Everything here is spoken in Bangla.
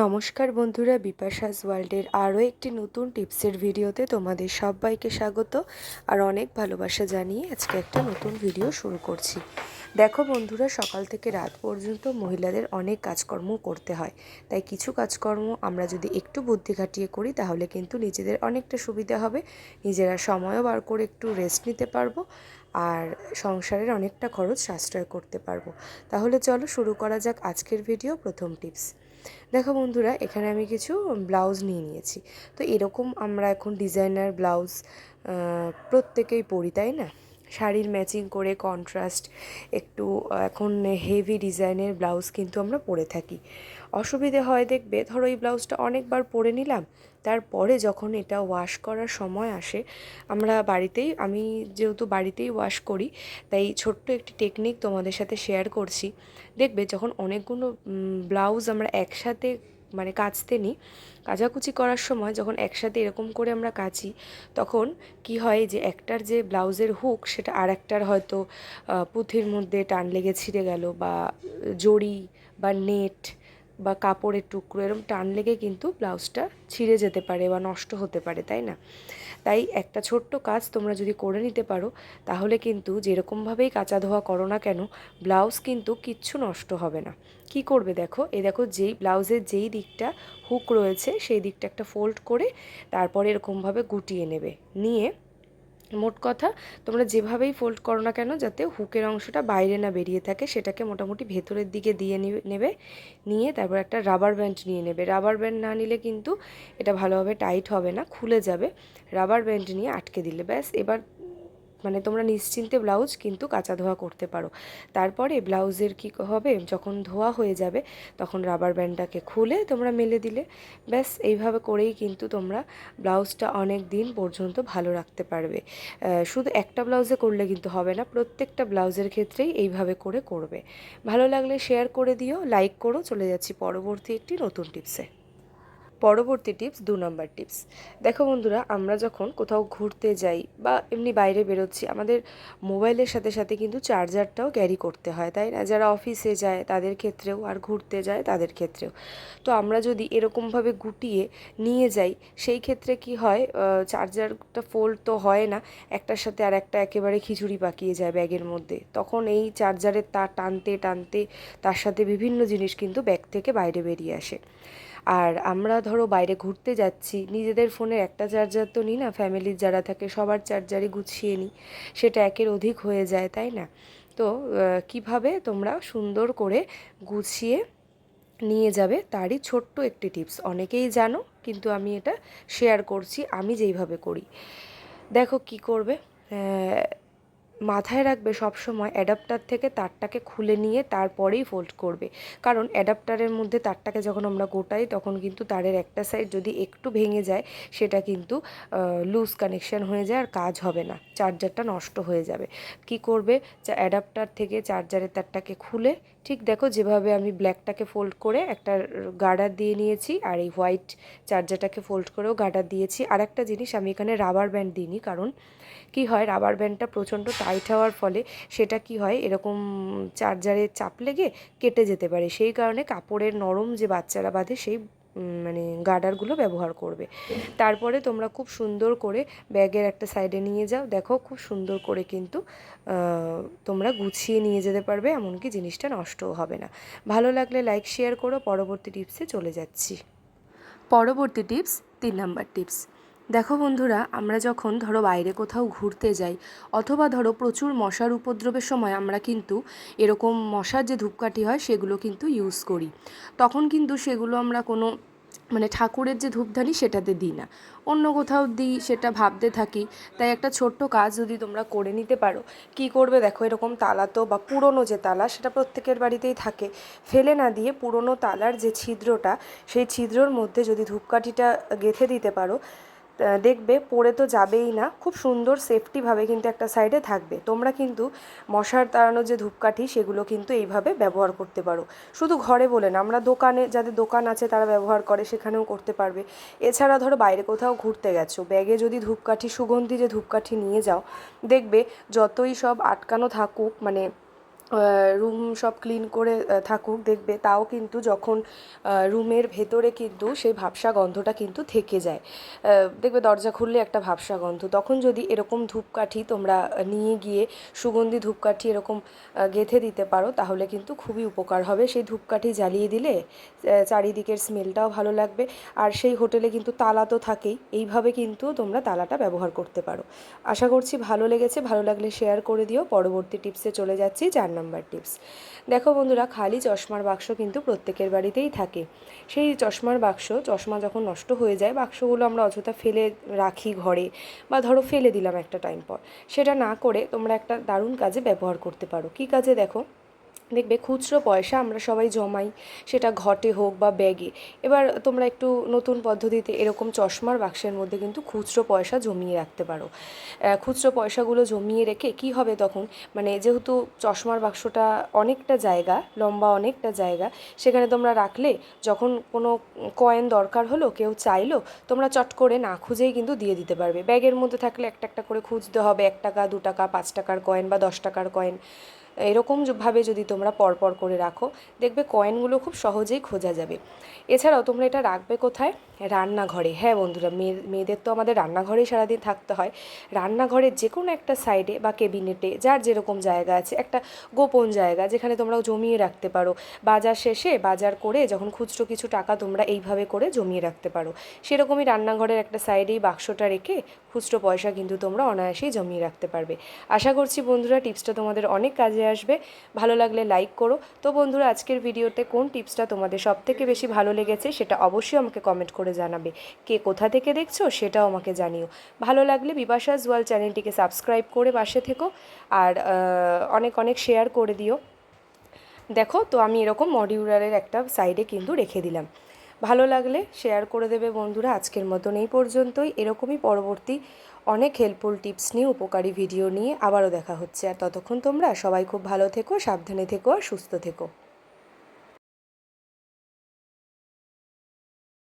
নমস্কার বন্ধুরা, বিপাশাস ওয়ার্ল্ডের আরও একটি নতুন টিপসের ভিডিওতে তোমাদের সবাইকে স্বাগত আর অনেক ভালোবাসা জানিয়ে আজকে একটা নতুন ভিডিও শুরু করছি। দেখো বন্ধুরা, সকাল থেকে রাত পর্যন্ত মহিলাদের অনেক কাজকর্ম করতে হয়। তাই কিছু কাজকর্ম আমরা যদি একটু বুদ্ধি খাটিয়ে করি, তাহলে কিন্তু নিজেদের অনেকটা সুবিধা হবে। নিজেরা সময়ও বার করে একটু রেস্ট নিতে পারব আর সংসারের অনেকটা খরচ সাশ্রয় করতে পারব। তাহলে চলো শুরু করা যাক আজকের ভিডিও প্রথম টিপস। দেখো বন্ধুরা, এখানে আমি কিছু ব্লাউজ নিয়ে নিয়েছি। তো এরকম আমরা এখন ডিজাইনার ব্লাউজ প্রত্যেকেই পরি, তাই না? শাড়ির ম্যাচিং করে কন্ট্রাস্ট একটু এখন হেভি ডিজাইনের ব্লাউজ কিন্তু আমরা পরে থাকি। অসুবিধে হয় দেখবে। ধরো এই ব্লাউজটা অনেকবার পরে নিলাম, তারপরে যখন এটা ওয়াশ করার সময় আসে, আমরা বাড়িতেই, আমি যেহেতু বাড়িতেই ওয়াশ করি, তাই ছোট্ট একটি টেকনিক তোমাদের সাথে শেয়ার করছি। দেখবে যখন অনেকগুলো ব্লাউজ আমরা একসাথে মানে কাচতে নিই, কাচাকুচি করার সময় যখন একসাথে এরকম করে আমরা কাচি, তখন কি হয় যে একটার যে ব্লাউজের হুক সেটা আর একটার হয়তো পুঁথির মধ্যে টান লেগে ছিঁড়ে গেল বা জড়ি বা নেট বা কাপড়ের টুকরো এরকম টান লেগে কিন্তু ব্লাউজটা ছিঁড়ে যেতে পারে বা নষ্ট হতে পারে, তাই না? তাই একটা ছোট্ট কাজ তোমরা যদি করে নিতে পারো, তাহলে কিন্তু যেরকমভাবেই কাঁচা ধোয়া করো না কেন, ব্লাউজ কিন্তু কিচ্ছু নষ্ট হবে না। কি করবে দেখো? এ দেখো যেই ব্লাউজের যেই দিকটা হুক রয়েছে, সেই দিকটা একটা ফোল্ড করে তারপরে এরকমভাবে গুটিয়ে নেবে। নিয়ে মোট কথা, তোমরা যেভাবেই ফোল্ড করো না কেন, যাতে হুকের অংশটা বাইরে না বেরিয়ে থাকে, সেটাকে মোটামুটি ভেতরের দিকে দিয়ে নেবে নিয়ে তারপর একটা রাবার ব্যান্ড নিয়ে নেবে। রাবার ব্যান্ড না নিলে কিন্তু এটা ভালোভাবে টাইট হবে না, খুলে যাবে। রাবার ব্যান্ড নিয়ে আটকে দিলে, ব্যাস। এবার মানে তোমরা নিশ্চিন্তে ব্লাউজ কিন্তু কাঁচা ধোয়া করতে পারো। তারপরে ব্লাউজের কী হবে? যখন ধোয়া হয়ে যাবে, তখন রাবার ব্যান্ডটাকে খুলে তোমরা মেলে দিলে। ব্যাস, এইভাবে করেই কিন্তু তোমরা ব্লাউজটা অনেক দিন পর্যন্ত ভালো রাখতে পারবে। শুধু একটা ব্লাউজে করলে কিন্তু হবে না, প্রত্যেকটা ব্লাউজের ক্ষেত্রেই এইভাবে করে করবে। ভালো লাগলে শেয়ার করে দিও লাইক করো। চলে যাচ্ছি পরবর্তী একটি নতুন টিপসে পরবর্তী টিপস, দু নম্বর টিপস। দেখো বন্ধুরা, আমরা যখন কোথাও ঘুরতে যাই বা এমনি বাইরে বেরোচ্ছি, আমাদের মোবাইলের সাথে সাথে কিন্তু চার্জারটাও ক্যারি করতে হয়, তাই না? যারা অফিসে যায় তাদের ক্ষেত্রেও আর ঘুরতে যায় তাদের ক্ষেত্রেও। তো আমরা যদি এরকমভাবে গুটিয়ে নিয়ে যাই, সেই ক্ষেত্রে কি হয় চার্জারটা ফোল্ড তো হয় না, একটার সাথে আর একটা একেবারে খিচুড়ি পাকিয়ে যায় ব্যাগের মধ্যে। তখন এই চার্জারের তার টানতে টানতে তার সাথে বিভিন্ন জিনিস কিন্তু ব্যাগ থেকে বাইরে বেরিয়ে আসে। আর আমরা ধরো বাইরে ঘুরতে যাচ্ছি, নিজেদের ফোনের একটা চার্জার তো নিই না, ফ্যামিলির যারা থাকে সবার চার্জারই গুছিয়ে নিই, সেটা একের অধিক হয়ে যায়, তাই না? তো কীভাবে তোমরা সুন্দর করে গুছিয়ে নিয়ে যাবে তারই ছোট্ট একটি টিপস অনেকেই জানো, কিন্তু আমি এটা শেয়ার করছি, আমি যেইভাবে করি। দেখো কি করবে মাথায় রাখবে সবসময় অ্যাডাপ্টার থেকে তারটাকে খুলে নিয়ে তারপরেই ফোল্ড করবে। কারণ অ্যাডাপ্টারের মধ্যে তারটাকে যখন আমরা গোটাই, তখন কিন্তু তারের একটা সাইড যদি একটু ভেঙে যায়, সেটা কিন্তু লুজ কানেকশান হয়ে যায় আর কাজ হবে না। চার্জারটা নষ্ট হয়ে যাবে। কি করবে? অ্যাডাপ্টার থেকে চার্জারের তারটাকে খুলে ঠিক দেখো, যেভাবে আমি ব্ল্যাকটাকে ফোল্ড করে একটা গার্ডার দিয়ে নিয়েছি আর এই হোয়াইট চার্জারটাকে ফোল্ড করেও গার্ডার দিয়েছি। আর একটা জিনিস, আমি এখানে রাবার ব্যান্ড দিইনি, কারণ কি হয় রাবার ব্যান্ডটা প্রচণ্ড টাইট হওয়ার ফলে সেটা কি হয়, এরকম চার্জারে চাপ লেগে কেটে যেতে পারে। সেই কারণে কাপড়ের নরম যে বাচ্চারা বাঁধে, সেই মানে গার্ডারগুলো ব্যবহার করবে। তারপরে তোমরা খুব সুন্দর করে ব্যাগের একটা সাইডে নিয়ে যাও। দেখো খুব সুন্দর করে কিন্তু তোমরা গুছিয়ে নিয়ে যেতে পারবে, এমনকি জিনিসটা নষ্টও হবে না। ভালো লাগলে লাইক শেয়ার করো। পরবর্তী টিপসে চলে যাচ্ছি। পরবর্তী টিপস তিন নাম্বার টিপস দেখো বন্ধুরা, আমরা যখন ধরো বাইরে কোথাও ঘুরতে যাই, অথবা ধরো প্রচুর মশার উপদ্রবের সময় আমরা কিন্তু এরকম মশার যে ধূপকাঠি হয়, সেগুলো কিন্তু ইউজ করি। তখন কিন্তু সেগুলো আমরা কোনো মানে ঠাকুরের যে ধূপধানি সেটাতে দিই না। অন্য কোথাও দিই, সেটা ভাবতে থাকি। তাই একটা ছোট্ট কাজ যদি তোমরা করে নিতে পারো, কি করবে দেখো, এরকম তালা তো বা পুরনো যে তালা, সেটা প্রত্যেকের বাড়িতেই থাকে। ফেলে না দিয়ে পুরনো তালার যে ছিদ্রটা, সেই ছিদ্রর মধ্যে যদি ধূপকাঠিটা গেঁথে দিতে পারো দেখবে পড়ে তো যাবেই না। খুব সুন্দর সেফটিভাবে কিন্তু একটা সাইডে থাকবে। তোমরা কিন্তু মশার তাড়ানোর যে ধূপকাঠি, সেগুলো কিন্তু এইভাবে ব্যবহার করতে পারো। শুধু ঘরে বলে না, আমরা দোকানে, যাদের দোকান আছে তারা ব্যবহার করে, সেখানেও করতে পারবে। এছাড়া ধরো বাইরে কোথাও ঘুরতে গেছো, ব্যাগে যদি ধূপকাঠি, সুগন্ধি যে ধূপকাঠি নিয়ে যাও, দেখবে যতই সব আটকানো থাকুক মানে রুম সব ক্লিন করে থাকুক, দেখবে। তাও কিন্তু যখন রুমের ভেতরে কিন্তু সেই ভাবসা গন্ধটা কিন্তু থেকে যায়। দেখবে দরজা খুললে একটা ভাবসা গন্ধ। তখন যদি এরকম ধূপকাঠি তোমরা নিয়ে গিয়ে সুগন্ধি ধূপকাঠি এরকম গেঁথে দিতে পারো, তাহলে কিন্তু খুবই উপকার হবে। সেই ধূপকাঠি জ্বালিয়ে দিলে চারিদিকের স্মেলটাও ভালো লাগবে। আর সেই হোটেলে কিন্তু তালা তো থাকেই। এইভাবে কিন্তু তোমরা তালাটা ব্যবহার করতে পারো। আশা করছি ভালো লেগেছে। ভালো লাগলে শেয়ার করে দিও। পরবর্তী টিপসে চলে যাচ্ছি। চার নাম্বার টিপস। দেখো বন্ধুরা, খালি চশমার বাক্স কিন্তু প্রত্যেকের বাড়িতেই থাকে। সেই চশমার বাক্স, চশমা যখন নষ্ট হয়ে যায়, বাক্সগুলো আমরা অযথা ফেলে রাখি ঘরে বা ধরো ফেলে দিলাম একটা টাইম পর। সেটা না করে তোমরা একটা দারুণ কাজে ব্যবহার করতে পারো। কী কাজে দেখো? দেখবে খুচরো পয়সা আমরা সবাই জমাই, সেটা ঘটে হোক বা ব্যাগে। এবার তোমরা একটু নতুন পদ্ধতিতে এরকম চশমার বাক্সের মধ্যে কিন্তু খুচরো পয়সা জমিয়ে রাখতে পারো। খুচরো পয়সাগুলো জমিয়ে রেখে কি হবে তখন? মানে যেহেতু চশমার বাক্সটা অনেকটা জায়গা, লম্বা অনেকটা জায়গা, সেখানে তোমরা রাখলে যখন কোনো কয়েন দরকার হলো, কেউ চাইলো, তোমরা চট করে না খুঁজেই কিন্তু দিয়ে দিতে পারবে। ব্যাগের মধ্যে থাকলে একটা একটা করে খুঁজতে হবে, এক টাকা, দু টাকা, পাঁচ টাকার কয়েন বা দশ টাকার কয়েন। এরকম য- ভাবে যদি তোমরা পরপর করে রাখো, দেখবে কয়েনগুলো খুব সহজেই খোঁজা যাবে। এছাড়াও তোমরা এটা রাখবে কোথায়? রান্নাঘরে। হ্যাঁ বন্ধুরা মেয়ে মেয়েদের তো আমাদের রান্নাঘরেই সারাদিন থাকতে হয়। রান্নাঘরের যে কোনো একটা সাইডে বা কেবিনেটে যার যেরকম জায়গা আছে, একটা গোপন জায়গা যেখানে তোমরা জমিয়ে রাখতে পারো। বাজার শেষে বাজার করে যখন খুচরো কিছু টাকা তোমরা এইভাবে করে জমিয়ে রাখতে পারো। সেরকমই রান্নাঘরের একটা সাইডেই বাক্সটা রেখে খুচরো পয়সা কিন্তু তোমরা অনায়াসেই জমিয়ে রাখতে পারবে। আশা করছি বন্ধুরা টিপসটা তোমাদের অনেক কাজে আসবে। ভালো লাগলে লাইক করো। তো বন্ধুরা, আজকের ভিডিওতে কোন টিপসটা তোমাদের সব থেকে বেশি ভালো লেগেছে সেটা অবশ্যই আমাকে কমেন্ট করে জানাবে। কে কোথা থেকে দেখছ সেটাও আমাকে জানিও। ভালো লাগলে বিপাশা জুয়াল চ্যানেলটিকে সাবস্ক্রাইব করে পাশে থেকো। আর অনেক অনেক শেয়ার করে দিও। দেখো, তো আমি এরকম মডিউলারের একটা সাইডে কিন্তু রেখে দিলাম। ভালো লাগলে শেয়ার করে দেবে বন্ধুরা। আজকের মতন এই পর্যন্তই। এরকমই পরবর্তী অনেক হেল্পফুল টিপস নিয়ে, উপকারী ভিডিও নিয়ে আবারও দেখা হচ্ছে। আর ততক্ষণ তোমরা সবাই খুব ভালো থেকো, সাবধানে থেকো, আর সুস্থ থেকো।